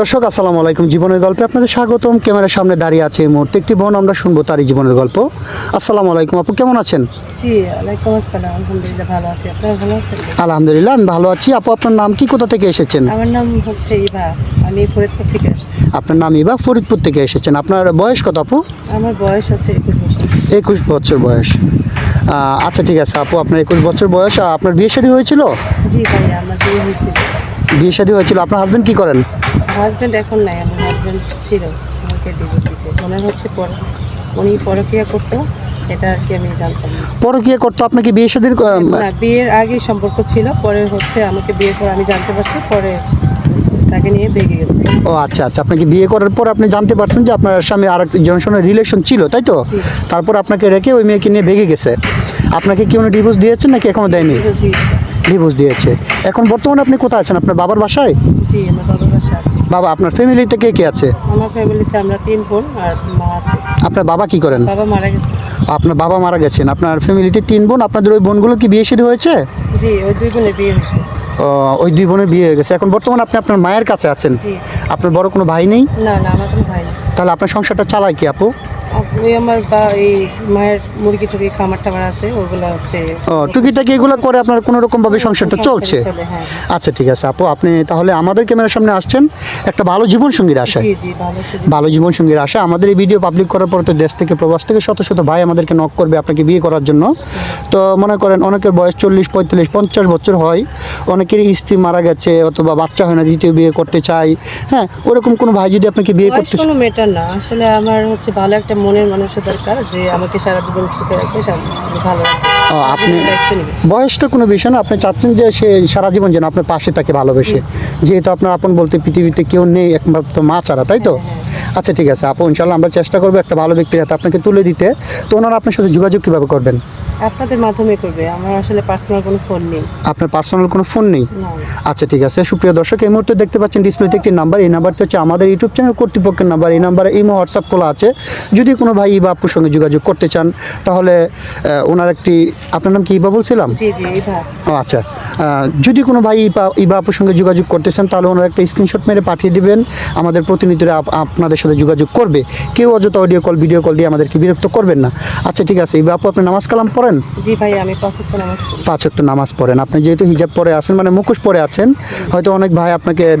দর্শক আসসালামু আলাইকুম। জীবনের গল্পে আপনাদের স্বাগতম। ক্যামেরার সামনে দাঁড়িয়ে আছে এই মুহূর্তে একটি বোন। আমরা শুনব তারই জীবনের গল্প। আসসালামু আলাইকুম আপু কেমন আছেন? জি ওয়ালাইকুম আসসালাম। আলহামদুলিল্লাহ ভালো আছি। আপনারা ভালো আছেন? আলহামদুলিল্লাহ আমি ভালো আছি। আপু আপনার নাম কি? কোথা থেকে এসেছেন? আমার নাম হচ্ছে ইভা। আমি ফরিদপুর থেকে আসছি। আপনার নাম ইবা ফরিদপুর থেকে এসেছেন। আপনার বয়স কত আপু? আমার বয়স হচ্ছে একুশ বছর। বয়স। আচ্ছা ঠিক আছে আপু আপনার একুশ বছর বয়স। আপনার বিয়ে শাদী হয়েছিল? জি ভাই আমার বিয়ে হয়েছিল। বিয়ে শাদী হয়েছিল আপনার হাজবেন্ড কি করেন? হাজবেন্ড এখন নাই আমার হাজবেন্ড ছিল আমাকে ডিভোর্স দিয়েছে। মনে হচ্ছে পর উনি পরক্রিয়া করতো এটা আর কি আমি জানতাম না। পরকীয়া করতো আপনাকে বিয়ে শাদীর না বিয়ের আগে সম্পর্ক ছিল পরে হচ্ছে আমাকে বিয়ে পর আমি জানতে পারছি পরে তাকে নিয়ে বেগে গেছে। ও আচ্ছা আচ্ছা আপনাকে বিয়ে করার পর আপনি জানতে পারছেন যে আপনার স্বামী আর একজনের সঙ্গে রিলেশন ছিল তাই তো? জি। তারপর আপনাকে রেখে ওই মেয়েকে নিয়ে ভেগে গেছে। আপনাকে কি উনি ডিভোর্স দিয়েছেন নাকি এখনও দেয়নি? ডিভোর্স দিয়েছে। ডিভোর্স দিয়েছে। এখন বর্তমানে আপনি কোথায় আছেন? আপনার বাবার বাসায়? জি আমার বাবার বাসা আছে। বাবা আপনার ফ্যামিলিতে কে কে আছে? আমার ফ্যামিলিতে আমরা তিন বোন আর মা আছে। আপনার বাবা কি করেন? বাবা মারা গেছে। আপনার বাবা মারা গেছেন। আপনার ফ্যামিলিতে তিন বোন। আপনাদের ওই বোনগুলো কি বিয়ে শাদী হয়েছে? জি ওই দুই বোনের বিয়ে হয়েছে। ওই দুই বোনের বিয়ে হয়ে গেছে। এখন বর্তমানে আপনি আপনার মায়ের কাছে আছেন। আপনার বড় কোনো ভাই নেই? না না আমার কোনো ভাই নেই। তাহলে আপনার সংসারটা চালায় কি আপু? ওই আমার বা এই মায়ের মুরগি টুরগি খামার টামার আছে ওগুলো হচ্ছে ও টুকিটাকি এগুলো করে আপনার কোনো রকমভাবে সংসারটা চলছে? হ্যাঁ আচ্ছা ঠিক আছে। আপু আপনি তাহলে আমাদের ক্যামেরার সামনে আসছেন। একটা ভালো জীবন সঙ্গীর আশায়। ভালো জীবন সঙ্গীর আশা আমাদের এই ভিডিও পাবলিক করার পর তো দেশ থেকে প্রবাস থেকে শত শত ভাই আমাদেরকে নক করবে আপনাকে বিয়ে করার জন্য। তো মনে করেন অনেকের বয়স চল্লিশ পঁয়তাল্লিশ পঞ্চাশ বছর হয়। অনেকেরই স্ত্রী মারা গেছে অথবা বাচ্চা হয় না দ্বিতীয় বিয়ে করতে চাই হ্যাঁ ওরকম কোনো ভাই যদি আপনাকে বিয়ে করতে কোনো মেটার না। আসলে আমার হচ্ছে ভালো একটা মনের মানুষের দরকার যে আমাকে সারা জীবন সুখে রাখবে ভালো ও, আপনি নেবে বয়সটা কোনো বিষয় না আপনি চাচ্ছেন যে সে সারা জীবন যেন আপনার পাশে তাকে ভালোবেসে। যেহেতু আপনার আপন বলতে পৃথিবীতে কেউ নেই একমাত্র মা ছাড়া তাই তো? আচ্ছা ঠিক আছে। আপু ইনশাল্লাহ আমরা চেষ্টা করব একটা ভালো ব্যক্তির হাতে আপনাকে তুলে দিতে। তো ওনারা আপনার সাথে যোগাযোগ কীভাবে করবেন? আপনাদের মাধ্যমে করবে। আমার আসলে পার্সোনাল কোনো ফোন নেই। আপনার পার্সোনাল কোনো ফোন নেই? আচ্ছা ঠিক আছে। সুপ্রিয় দর্শক এই মুহূর্তে দেখতে পাচ্ছেন ডিসপ্লেতে একটি নাম্বার এই নাম্বারটি হচ্ছে আমাদের ইউটিউব চ্যানেল কর্তৃপক্ষের নাম্বার এই নাম্বারে ইমো হোয়াটসঅ্যাপ খোলা আছে। যদি কোনো ভাই ইবা আপুর সঙ্গে যোগাযোগ করতে চান তাহলে ওনার একটি আপনার নাম কি ইবা বলছিলাম? জি জি ভাই ও আচ্ছা। যদি কোনো ভাই ইবা ইবা আপুর সঙ্গে যোগাযোগ করতে চান তাহলে ওনারা একটা স্ক্রিনশট মেরে পাঠিয়ে দিবেন। আমাদের প্রতিনিধিরা আপ- আপনাদের সাথে যোগাযোগ করবে। কেউ অযথা অডিও কল ভিডিও কল দিয়ে আমাদেরকে বিরক্ত করবেন না। আচ্ছা ঠিক আছে ইবা আপু আপনি নামাজ কালাম পড়েন? জি ভাই আমি পাঁচ নামাজ নামাজ পড়েন। আপনি যেহেতু হিজাব পরে আছেন মানে মুখোশ পরে আছেন হয়তো অনেক ভাই আপনাকে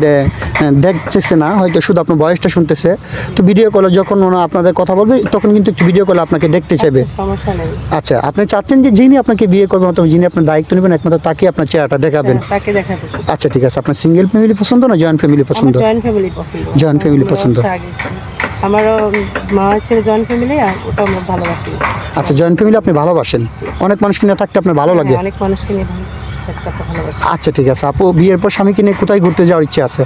দেখতেছে না হয়তো শুধু আপনার বয়সটা শুনতেছে। তো ভিডিও কলে যখন ওনা আপনাদের কথা বলবে তখন কিন্তু একটু ভিডিও কলে আপনাকে দেখতে চাইবে। আচ্ছা, সমস্যা নেই। আচ্ছা আপনি চাচ্ছেন যে যিনি আপনাকে বিয়ে করবেন অথবা যিনি আপনার দায়িত্ব নেবেন একমাত্র তাকে আপনার চেহারাটা দেখাবেন। হ্যাঁ, তাকে দেখাবো। আচ্ছা ঠিক আছে। আপনার সিঙ্গেল ফ্যামিলি পছন্দ না জয়েন্ট ফ্যামিলি পছন্দ? জয়েন্ট ফ্যামিলি পছন্দ। Joint family পছন্দ। আমারও মা ছিল জয়েন্ট ফ্যামিলি আর ওটা আমরা ভালোবাসি। আচ্ছা জয়েন্ট ফ্যামিলি আপনি ভালোবাসেন? অনেক মানুষকে নিয়ে থাকতে আপনার ভালো লাগে? হ্যাঁ, অনেক মানুষকে নিয়ে আচ্ছা ঠিক আছে। আপু বিয়ের পর স্বামীকে নিয়ে কোথায় ঘুরতে যাওয়ার ইচ্ছে আছে?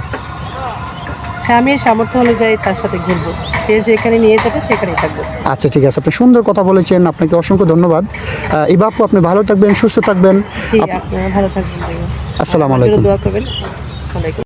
স্বামীর সামর্থ্য অনুযায়ী তার সাথে ঘুরবো। সে যেখানে নিয়ে যাবে সেখানেই থাকব। আচ্ছা ঠিক আছে। আপনি সুন্দর কথা বলেছেন আপনাকে অসংখ্য ধন্যবাদ। এই বাপু আপনি ভালো থাকবেন সুস্থ থাকবেন। ভালো থাকবেন। আসসালামু আলাইকুম। দোয়া করবেন। ওয়ালাইকুম